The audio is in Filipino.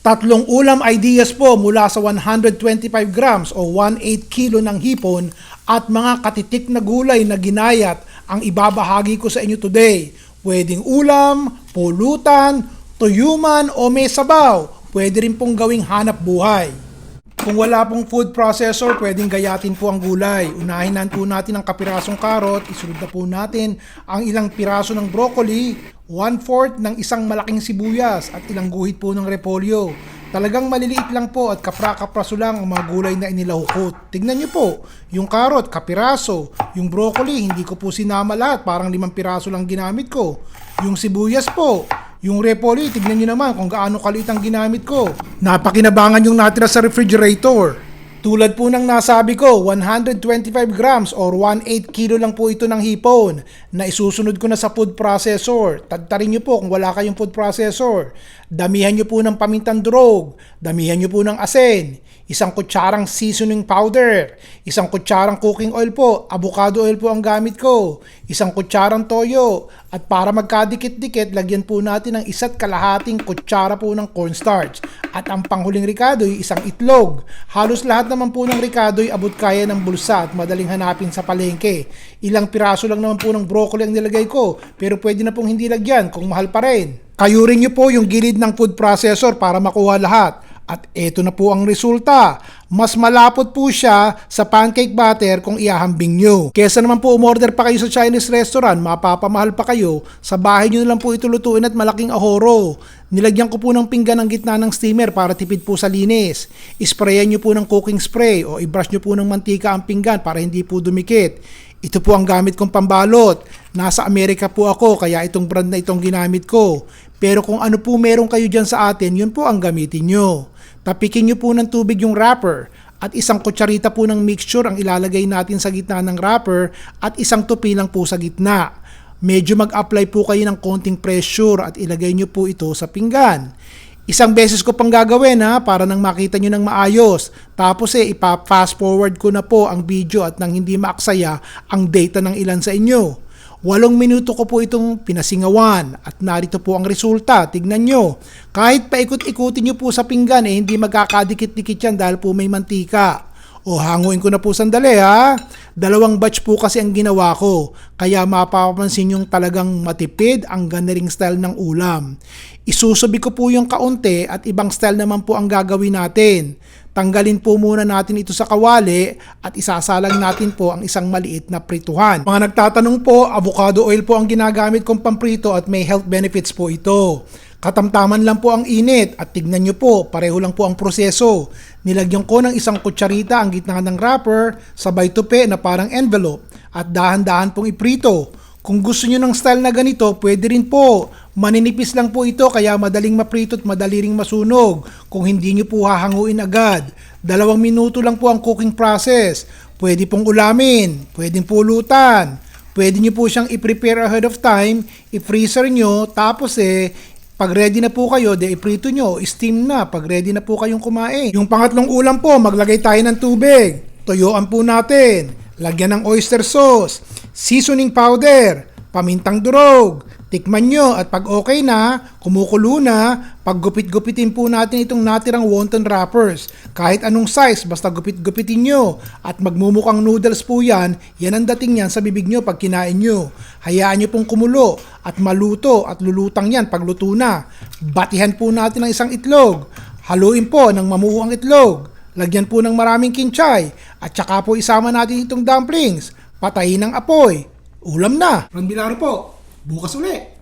Tatlong ulam ideas po mula sa 125 grams o 1/8 kilo ng hipon at mga katitik na gulay na ginayat ang ibabahagi ko sa inyo today. Pwedeng ulam, pulutan, tuyuman o may sabaw. Pwede rin pong gawing hanap buhay. Kung wala pong food processor, pwedeng gayatin po ang gulay. Unahin po natin ang kapirasong karot, isunod na po natin ang ilang piraso ng broccoli, one-fourth ng isang malaking sibuyas at ilang guhit po ng repolyo. Talagang maliliit lang po at kapra-kapraso lang ang mga gulay na inilahukot. Tignan nyo po, yung karot, kapiraso. Yung broccoli, hindi ko po sinama lahat, parang limang piraso lang ginamit ko. Yung sibuyas po, yung repolyo, tignan nyo naman kung gaano kaliit ang ginamit ko. Napakinabangan yung natira sa refrigerator. Tulad po ng nasabi ko, 125 grams or 1/8 kilo lang po ito ng hipon na isusunod ko na sa food processor. Tagtarin nyo po kung wala kayong food processor. Damihan nyo po ng pamintang durog, damihan nyo po ng asin, isang kutsarang seasoning powder, isang kutsarang cooking oil po, avocado oil po ang gamit ko, isang kutsarang toyo, at para magkadikit-dikit, lagyan po natin ng isa't kalahating kutsara po ng cornstarch. At ang panghuling ricado ay isang itlog. Halos lahat naman po ng ricado ay abot kaya ng bulsa at madaling hanapin sa palengke. Ilang piraso lang naman po ng broccoli ang nilagay ko, pero pwede na pong hindi lagyan kung mahal pa rin. Kayurin niyo po yung gilid ng food processor para makuha lahat. At eto na po ang resulta. Mas malapot po siya sa pancake batter kung ihahambing nyo. Kesa naman po umorder pa kayo sa Chinese restaurant, mapapamahal pa kayo, sa bahay nyo lang po ito lutuin at malaking ahoro. Nilagyan ko po ng pinggan ng gitna ng steamer para tipid po sa linis. Isprayan nyo po ng cooking spray o i-brush nyo po ng mantika ang pinggan para hindi po dumikit. Ito po ang gamit kong pambalot. Nasa Amerika po ako kaya itong brand na itong ginamit ko. Pero kung ano po meron kayo dyan sa atin, yun po ang gamitin nyo. Tapikin nyo po ng tubig yung wrapper at isang kutsarita po ng mixture ang ilalagay natin sa gitna ng wrapper at isang tupi lang po sa gitna. Medyo mag-apply po kayo ng konting pressure at ilagay nyo po ito sa pinggan. Isang beses ko pang gagawin ha para nang makita nyo ng maayos. Tapos eh ipa-fast forward ko na po ang video at nang hindi maaksaya ang data ng ilan sa inyo. Walong minuto ko po itong pinasingawan at narito po ang resulta. Tignan nyo. Kahit paikot-ikutin nyo po sa pinggan eh hindi magkakadikit-dikit yan dahil po may mantika. O hanguin ko na po sandali ha. Dalawang batch po kasi ang ginawa ko. Kaya mapapansin yung talagang matipid ang ganaring style ng ulam. Isusubi ko po yung kaunti at ibang style naman po ang gagawin natin. Tanggalin po muna natin ito sa kawali at isasalang natin po ang isang maliit na prituhan. Mga nagtatanong po, avocado oil po ang ginagamit kong pamprito at may health benefits po ito. Katamtaman lang po ang init at tignan nyo po, pareho lang po ang proseso. Nilagyan ko ng isang kutsarita ang gitna ng wrapper, sabay tupi na parang envelope at dahan-dahan pong iprito. Kung gusto nyo ng style na ganito, pwede rin po. Maninipis lang po ito kaya madaling maprito at madali ring masunog kung hindi nyo po hahanguin agad. Dalawang minuto lang po ang cooking process. Pwede pong ulamin, pwedeng pulutan. Pwede nyo po siyang i-prepare ahead of time, i-freezer nyo, tapos eh, pag ready na po kayo, de iprito nyo, steam na, pag ready na po kayong kumain. Yung pangatlong ulam po, maglagay tayo ng tubig. Tuyuan po natin. Lagyan ng oyster sauce, seasoning powder, pamintang durog. Tikman nyo at pag okay na, kumukulo na, paggupit-gupitin po natin itong natirang wonton wrappers. Kahit anong size, basta gupit-gupitin nyo. At magmumukhang noodles po yan, yan ang dating yan sa bibig nyo pag kinain nyo. Hayaan nyo pong kumulo at maluto at lulutang yan pag luto na. Batihan po natin ang isang itlog. Haluin po ng mamuho ang itlog. Lagyan po ng maraming kinchay at saka po isama natin itong dumplings. Patayin ng apoy. Ulam na. Ron po. Bukas uli.